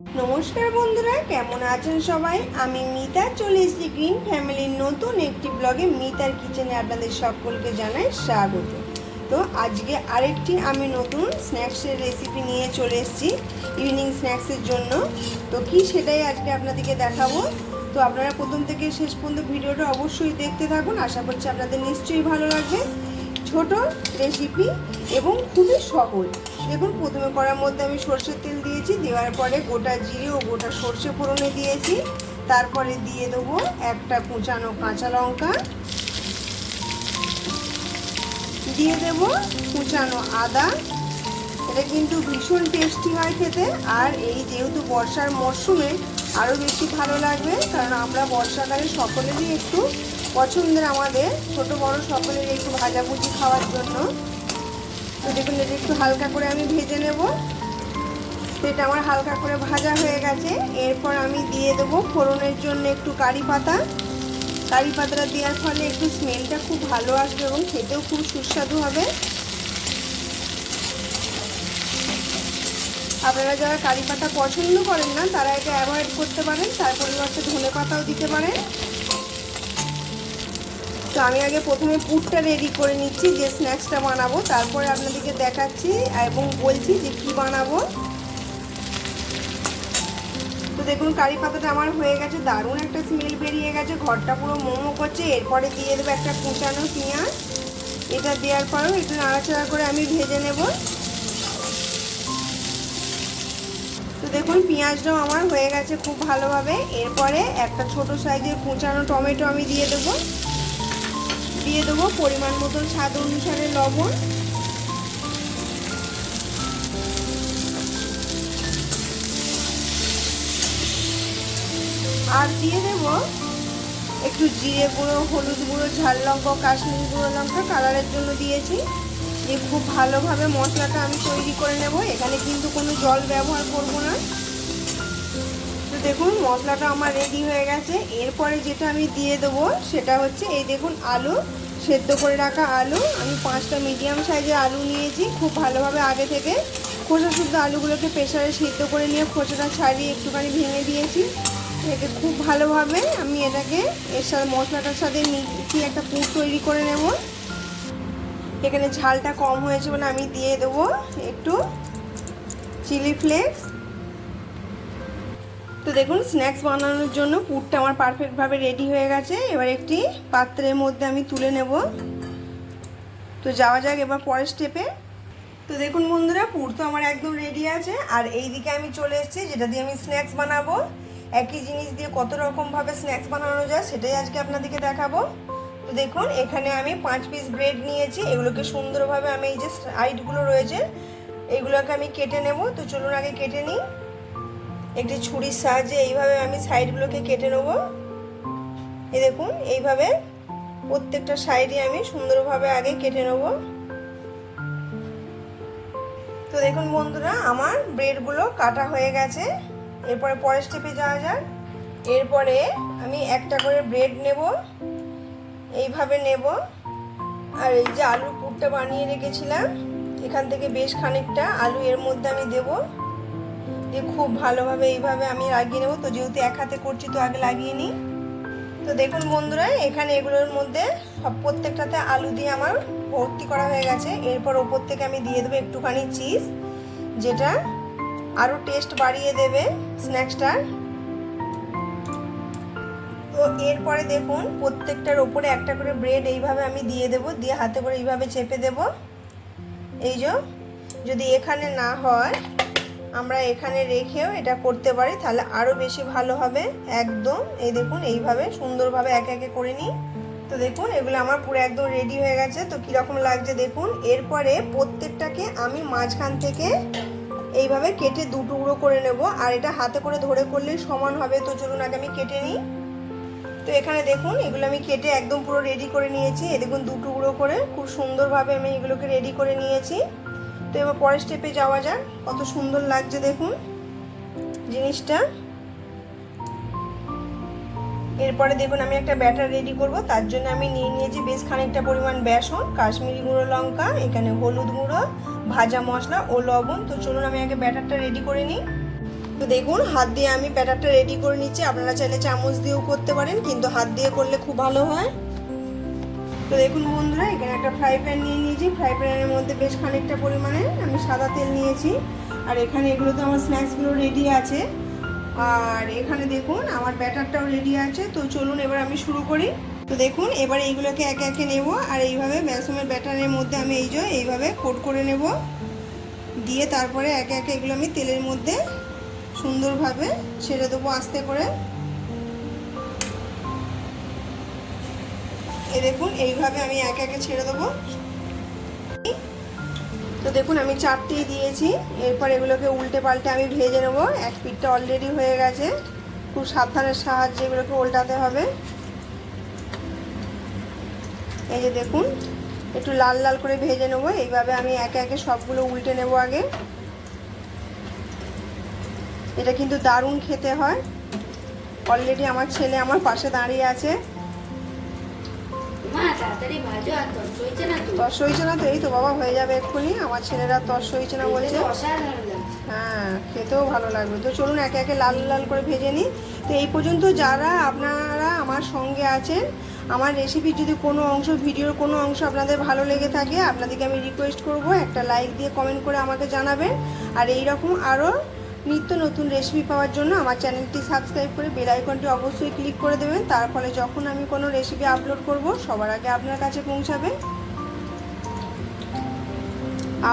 নমস্কার বন্ধুরা, কেমন আছেন সবাই? আমি মিতা, চলে এসেছি গ্রিন ফ্যামিলির নতুন একটি ব্লগে মিতার কিচেনে আপনাদের সকলকে জানাই স্বাগত। তো আজকে আরেকটি আমি নতুন স্ন্যাক্সের রেসিপি নিয়ে চলে এসেছি ইভিনিং স্ন্যাক্সের জন্য। তো কি সেটাই আজকে আপনাদেরকে দেখাবো? তো আপনারা প্রথম থেকে শেষ পর্যন্ত ভিডিওটা অবশ্যই দেখতে থাকুন। আশা করছি আপনাদের নিশ্চয়ই ভালো লাগবে। ছোট রেসিপি এবং খুবই সহজ দেখুন, প্রথমে করার মধ্যে আমি সর্ষের তেল দিয়েছি, দেওয়ার পরে গোটা জিরে ও গোটা সর্ষে ফোড়নে দিয়েছি। তারপরে দিয়ে দেবো একটা কুচানো কাঁচা লঙ্কা। দিয়ে দেব কুচানো আদা। এটা কিন্তু ভীষণ টেস্টি হয় খেতে। আর এই যেহেতু বর্ষার মরশুমে আরও বেশি ভালো লাগবে, কারণ আমরা বর্ষাকালে সকলেরই একটু পছন্দের আমাদের, ছোট বড় সকলের একটু ভাজাভুজি খাওয়ার জন্য। তো দেখুন, এটা একটু হালকা করে আমি ভেজে নেব। সেটা আমার হালকা করে ভাজা হয়ে গেছে। এরপর আমি দিয়ে দেবো ফোড়নের জন্য একটু কারি পাতা। কারি পাতাটা দেওয়ার ফলে একটু স্মেলটা খুব ভালো আসবে এবং খেতেও খুব সুস্বাদু হবে। আপনারা যারা কারি পাতা পছন্দ করেন না, তারা এটা অ্যাভয়েড করতে পারেন। তার পরিবর্তে ধনে পাতাও দিতে পারেন। তো আমি আগে প্রথমে পুরটা রেডি করে নিচ্ছি, যে স্ন্যাক্সটা বানাবো। তারপরে আপনাদেরকে দেখাচ্ছি এবং বলছি যে কি বানাবো। তো দেখুন, কারি পাতাটা আমার হয়ে গেছে, দারুণ একটা স্মেল বেরিয়ে গেছে, ঘরটা পুরো মোমো করছে। এরপরে দিয়ে দেবো একটা কুচানো পেঁয়াজ। এটা দেওয়ার পরেও একটু নাড়াচাড়া করে আমি ভেজে নেব। তো দেখুন, পেঁয়াজটাও আমার হয়ে গেছে খুব ভালোভাবে। এরপরে একটা ছোট সাইজের কুচানো টমেটো আমি দিয়ে দেবো। দিয়ে দেবো পরিমাণ মতন স্বাদ অনুসারে লবণ। আর দিয়ে দেব একটু জিরে গুঁড়ো, হলুদ গুঁড়ো, ঝাল লঙ্কা, কাশ্মীরি গুঁড়ো লঙ্কা, কালারের জন্য দিয়েছি। দিয়ে খুব ভালোভাবে মশলাটা আমি তৈরি করে নেব। এখানে কিন্তু কোনো জল ব্যবহার করব না। তো দেখুন, মশলাটা আমার রেডি হয়ে গেছে। এরপরে যেটা আমি দিয়ে দেবো সেটা হচ্ছে, এই দেখুন, আলু সেদ্ধ করে রাখা আলু। আমি পাঁচটা মিডিয়াম সাইজের আলু নিয়েছি, খুব ভালোভাবে আগে থেকে। খোসা শুদ্ধ আলুগুলোকে প্রেশারে সেদ্ধ করে নিয়ে খোসাটা ছাড়িয়ে একটুখানি ভেঙে দিয়েছি। এটাকে খুব ভালোভাবে আমি এটাকে, এর সাথে মশলাটার সাথে মিশিয়ে একটা পুর তৈরি করে নেব। এখানে ঝালটা কম হয়েছে বলে আমি দিয়ে দেবো একটু। চিলি ফ্লেক্স তো দেখুন স্ন্যাক্স বানানোর জন্য পুরটা আমার পারফেক্টভাবে রেডি হয়ে গেছে। এবার একটি পাত্রের মধ্যে আমি তুলে নেব। তো যাওয়া যাক এবার পরের স্টেপে তো দেখুন বন্ধুরা, পুর তো আমার একদম রেডি আছে। আর এই দিকে আমি চলে এসেছি, যেটা দিয়ে আমি স্ন্যাক্স বানাবো। একই জিনিস দিয়ে কত রকমভাবে স্ন্যাক্স বানানো যায়, সেটাই আজকে আপনাদেরকে দেখাবো। তো দেখুন, এখানে আমি পাঁচ পিস ব্রেড নিয়েছি। এগুলোকে সুন্দরভাবে আমি এই যে সাইডগুলো রয়েছে, এগুলোকে আমি কেটে নেব। তো চলুন আগে কেটে নিই। একটি ছুরির সাহায্যে এইভাবে আমি সাইডগুলোকে কেটে নেব। এই দেখুন, এইভাবে প্রত্যেকটা সাইডে আমি সুন্দরভাবে আগে কেটে নেব। তো দেখুন বন্ধুরা, আমার ব্রেডগুলো কাটা হয়ে গেছে। এরপরে পরের স্টেপে যাওয়া যাক। এরপরে আমি একটা করে ব্রেড নেব। এইভাবে নেব। আর এই যে আলুর পুরটা বানিয়ে রেখেছিলাম, এখান থেকে বেশ খানিকটা আলু এর মধ্যে আমি দেবো। দিয়ে খুব ভালোভাবে এইভাবে আমি লাগিয়ে নেব। তো যেহেতু এক হাতে করছি, তো আগে লাগিয়ে নিই। তো দেখুন বন্ধুরা, এখানে এগুলোর মধ্যে সব প্রত্যেকটাতে আলু দিয়ে আমার ভর্তি করা হয়ে গেছে। এরপর ওপর থেকে আমি দিয়ে দেবো একটুখানি চিজ, যেটা আরও টেস্ট বাড়িয়ে দেবে স্ন্যাক্সটার। তো এরপরে দেখুন, প্রত্যেকটার ওপরে একটা করে ব্রেড এইভাবে আমি দিয়ে দেব, দিয়ে হাতে করে এইভাবে চেপে দেব। এই যে, যদি এখানে না হয় আমরা এখানে রেখেও এটা করতে পারি, তাহলে আরও বেশি ভালো হবে। একদম, এই দেখুন, এইভাবে সুন্দরভাবে একে একে করে নিই। তো দেখুন, এগুলো আমার পুরো একদম রেডি হয়ে গেছে। তো কীরকম লাগছে দেখুন, এরপরে প্রত্যেকটাকে আমি মাঝখান থেকে এইভাবে কেটে দু টুকরো করে নেব। আর এটা হাতে করে ধরে করলেই সমান হবে। তো চলুন, আগে আমি কেটে নিই। তো এখানে দেখুন, এগুলো আমি কেটে একদম পুরো রেডি করে নিয়েছি। এ দেখুন, দু টুকরো করে খুব সুন্দরভাবে আমি এগুলোকে রেডি করে নিয়েছি। তো এবার পরের স্টেপে যাওয়া যাক। কত সুন্দর লাগছে দেখুন জিনিসটা। এরপরে দেখুন আমি একটা ব্যাটার রেডি করব। তার জন্য আমি নিয়ে নিয়েছি বেশ খানিকটা পরিমাণ বেসন, কাশ্মীরি গুঁড়ো লঙ্কা, এখানে হলুদ গুঁড়ো, ভাজা মশলা ও লবণ। তো চলুন আমি আগে ব্যাটারটা রেডি করে নিই। তো দেখুন, হাত দিয়ে আমি ব্যাটারটা রেডি করে নিচ্ছি। আপনারা চাইলে চামচ দিয়েও করতে পারেন, কিন্তু হাত দিয়ে করলে খুব ভালো হয়। তো দেখুন বন্ধুরা, এখানে একটা ফ্রাই প্যান নিয়ে নিয়েছি। ফ্রাই প্যানের মধ্যে বেশ খানিকটা পরিমাণে আমি সাদা তেল নিয়েছি। আর এখানে এগুলো তো আমার স্ন্যাক্সগুলো রেডি আছে। আর এখানে দেখুন, আমার ব্যাটারটাও রেডি আছে। তো চলুন এবার আমি শুরু করি। তো দেখুন, এবার এইগুলোকে একে একে নেব। আর এইভাবে ম্যাসুমের ব্যাটারের মধ্যে আমি এই যে, এইভাবে কোট করে নেব। দিয়ে তারপরে একে একে এগুলো আমি তেলের মধ্যে সুন্দরভাবে ছেড়ে দেবো আস্তে করে। এই দেখুন, এইভাবে আমি একে একে ছেড়ে দেবো। তো দেখুন, আমি চারটেই দিয়েছি। এরপর এগুলোকে উল্টে পাল্টে আমি ভেজে নেব। এক পিঠটা অলরেডি হয়ে গেছে। খুব সাবধানের সাহায্যে এগুলোকে উল্টাতে হবে। এই যে দেখুন, একটু লাল লাল করে ভেজে নেব। এইভাবে আমি একে একে সবগুলো উল্টে নেব আগে। এটা কিন্তু দারুণ খেতে হয়। অলরেডি আমার ছেলে আমার পাশে দাঁড়িয়ে আছে। তস হয়েছে না তো? এই তো বাবা হয়ে যাবে এক্ষুনি। আমার ছেলেরা তস হয়েছে না বলছে। হ্যাঁ খেতেও ভালো লাগবে। তো চলুন একে একে লাল লাল করে ভেজে নিই। তো এই পর্যন্ত যারা আপনারা আমার সঙ্গে আছেন আমার রেসিপির যদি কোনো অংশ ভিডিওর কোনো অংশ আপনাদের ভালো লেগে থাকে আপনাদেরকে আমি রিকোয়েস্ট করব একটা লাইক দিয়ে কমেন্ট করে আমাকে জানাবেন। আর এই রকম আরও নিত্য নতুন রেসিপি পাওয়ার জন্য আমার চ্যানেলটি সাবস্ক্রাইব করে বেল আইকনটি অবশ্যই ক্লিক করে দেবেন। তার ফলে যখন আমি কোনো রেসিপি আপলোড করব, সবার আগে আপনার কাছে পৌঁছাবে।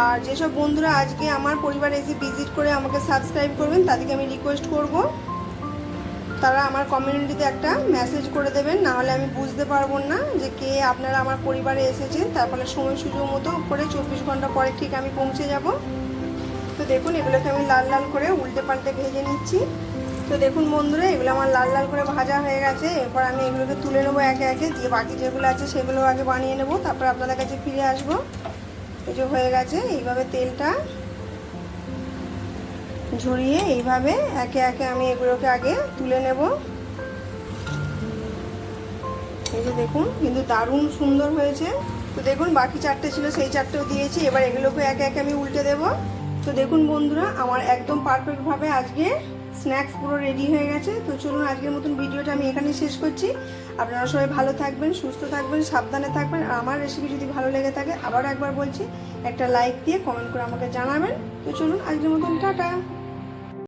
আর যেসব বন্ধুরা আজকে আমার পরিবার এসে ভিজিট করে আমাকে সাবস্ক্রাইব করবেন, তাদেরকে আমি রিকোয়েস্ট করব। তারা আমার কমিউনিটিতে একটা মেসেজ করে দেবেন, না হলে আমি বুঝতে পারব না যে কে আপনারা আমার পরিবারে এসেছেন। তার ফলে সময় সুযোগ মতো করে চব্বিশ ঘণ্টা পরে ঠিক আমি পৌঁছে যাব। দেখুন, এগুলোকে আমি লাল লাল করে উল্টে পাল্টে ভেজে নিচ্ছি। তো দেখুন বন্ধুরা, এগুলো আমার লাল লাল করে ভাজা হয়ে গেছে। এরপর আমি এগুলোকে তুলে নেব একে একে। দিয়ে বাকি যেগুলো আছে সেগুলো আগে বানিয়ে নেব। তারপর আপনাদের কাছে ফিরে আসব। এই যে হয়ে গেছে, এইভাবে তেলটা ঝরিয়ে এইভাবে একে একে আমি এগুলোকে আগে তুলে নেব। এই যে দেখুন, কিন্তু দারুণ সুন্দর হয়েছে। তো দেখুন, বাকি চারটে ছিল, সেই চারটেও দিয়েছি। এবার এগুলোকে একে একে আমি উল্টে দেব। তো দেখুন বন্ধুরা, আমার একদম পারফেক্টভাবে আজকে স্ন্যাক্স পুরো রেডি হয়ে গেছে। তো চলুন আজকের মতন ভিডিওটা আমি এখানে শেষ করছি। আপনারা সবাই ভালো থাকবেন, সুস্থ থাকবেন, সাবধানে থাকবেন। আর আমার রেসিপি যদি ভালো লেগে থাকে, আবারও একবার বলছি, একটা লাইক দিয়ে কমেন্ট করে আমাকে জানাবেন। তো চলুন আজকের মতন, টাটা!